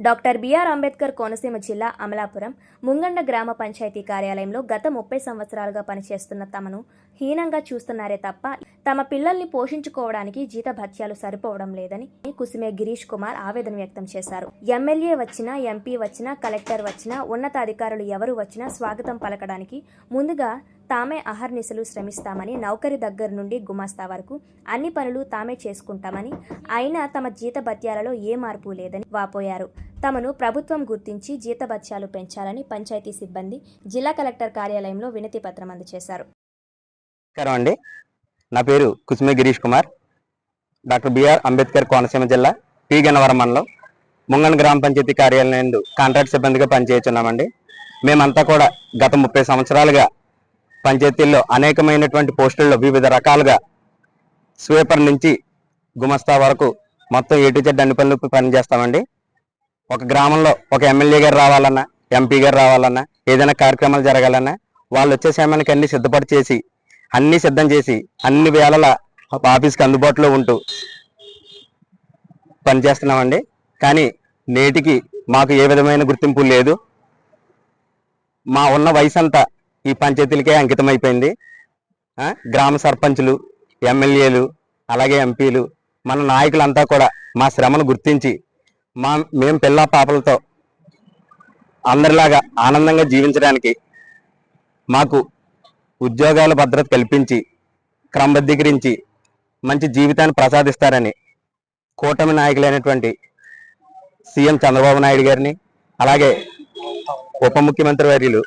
Doctor BR Ambedkar Konaseema జిల్లా అమలాపురం ముంగండ గ్రామ పంచాయతీ కార్యాలయంలో గత ముప్పై సంవత్సరాలుగా పనిచేస్తున్న తమను హీనంగా చూస్తున్నారే తప్ప తమ పిల్లల్ని పోషించుకోవడానికి జీతభత్యాలు సరిపోవడం లేదని కుసిమే గిరీష్ కుమార్ ఆవేదన వ్యక్తం చేశారు. ఎమ్మెల్యే వచ్చినా ఎంపీ వచ్చినా కలెక్టర్ వచ్చినా ఉన్నతాధికారులు ఎవరు వచ్చినా స్వాగతం పలకడానికి ముందుగా తామే అహర్నిశలు శ్రమిస్తామని నౌకరి దగ్గర నుండి గుమాస్తా వరకు అన్ని పనులు తామే చేసుకుంటామని అయినా తమ జీతభత్యాలలో ఏ మార్పు లేదని వాపోయారు. తమను ప్రభుత్వం గుర్తించి జీతభత్యాలు పెంచాలని పంచాయతీ సిబ్బంది జిల్లా కలెక్టర్ కార్యాలయంలో వినతి పత్రం అందజేశారు. నమస్కారం అండి. నా పేరు కుసుమే గిరీష్ కుమార్. డాక్టర్ బిఆర్ అంబేద్కర్ కోనసీమ జిల్లా పి గన్నవరం మండలం ముంగన్ గ్రామ పంచాయతీ కార్యాలయం కాంట్రాక్ట్ సిబ్బందిగా పనిచేస్తున్నామండి. మేమంతా కూడా గత ముప్పై సంవత్సరాలుగా పంచాయతీల్లో అనేకమైనటువంటి పోస్టుల్లో వివిధ రకాలుగా స్వీపర్ నుంచి గుమస్తా వరకు మొత్తం ఏటు చెడ్డ అన్ని పనులు పనిచేస్తామండి. ఒక గ్రామంలో ఒక ఎమ్మెల్యే గారు రావాలన్నా ఎంపీ గారు రావాలన్నా ఏదైనా కార్యక్రమాలు జరగాలన్నా వాళ్ళు వచ్చే సమయానికి అన్ని సిద్ధపడి చేసి అన్నీ సిద్ధం చేసి అన్ని వేళల ఆఫీస్కి అందుబాటులో ఉంటూ పనిచేస్తున్నామండి. కానీ నేటికి మాకు ఏ విధమైన గుర్తింపు లేదు. మా ఉన్న వయసు అంతా ఈ పంచాయతీలకే అంకితం అయిపోయింది గ్రామ సర్పంచులు ఎమ్మెల్యేలు అలాగే ఎంపీలు మన నాయకులంతా కూడా మా శ్రమను గుర్తించి మా మేము పిల్ల పాపలతో అందరిలాగా ఆనందంగా జీవించడానికి మాకు ఉద్యోగాల భద్రత కల్పించి క్రమబద్ధీకరించి మంచి జీవితాన్ని ప్రసాదిస్తారని కూటమి నాయకులైనటువంటి సీఎం చంద్రబాబు నాయుడు గారిని అలాగే ఉప ముఖ్యమంత్రి వర్యులు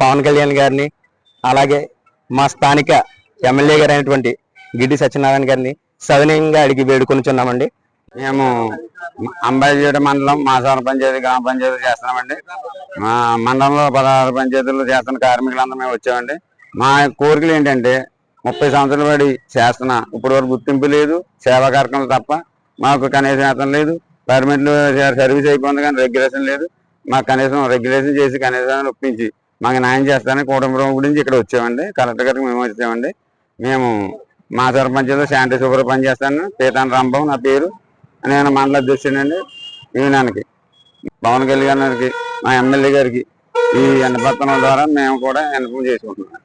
పవన్ కళ్యాణ్ గారిని అలాగే మా స్థానిక ఎమ్మెల్యే గారు అయినటువంటి గిడ్డి సత్యనారాయణ గారిని సవినయంగా అడిగి వేడుకొనిచున్నామండి. మేము అంబాజీడ మండలం మాసావరం పంచాయతీ గ్రామ పంచాయతీ చేస్తున్నామండి. మా మండలంలో పదహారు పంచాయతీలు చేస్తున్న కార్మికులందరూ మేము వచ్చామండి. మా కోరికలు ఏంటంటే ముప్పై సంవత్సరాలు పడి చేస్తున్న ఇప్పటి వరకు గుర్తింపు లేదు సేవా కార్యక్రమాలు తప్ప మాకు కనీసం వేతనం లేదు పర్మిట్లు సర్వీస్ అయిపోయింది కానీ రెగ్యులేషన్ లేదు. మాకు కనీసం రెగ్యులేషన్ చేసి కనీసం ఒప్పించి మాకు న్యాయం చేస్తానని కుటుంబం గురించి ఇక్కడ వచ్చామండి. కలెక్టర్ గారికి మేము వచ్చామండి. మేము మా సర్పంచ్లో శాంతి సూపర్ పని చేస్తాను. పీతాన్ రాంబాబు నా పేరు. నేను మండల అధ్యక్షుడండి యూనియన్కి పవన్ కళ్యాణ్ గారికి మా ఎమ్మెల్యే గారికి ఈ ఎన్నపత్రం ద్వారా మేము కూడా ఎన్నికం చేసుకుంటున్నాం.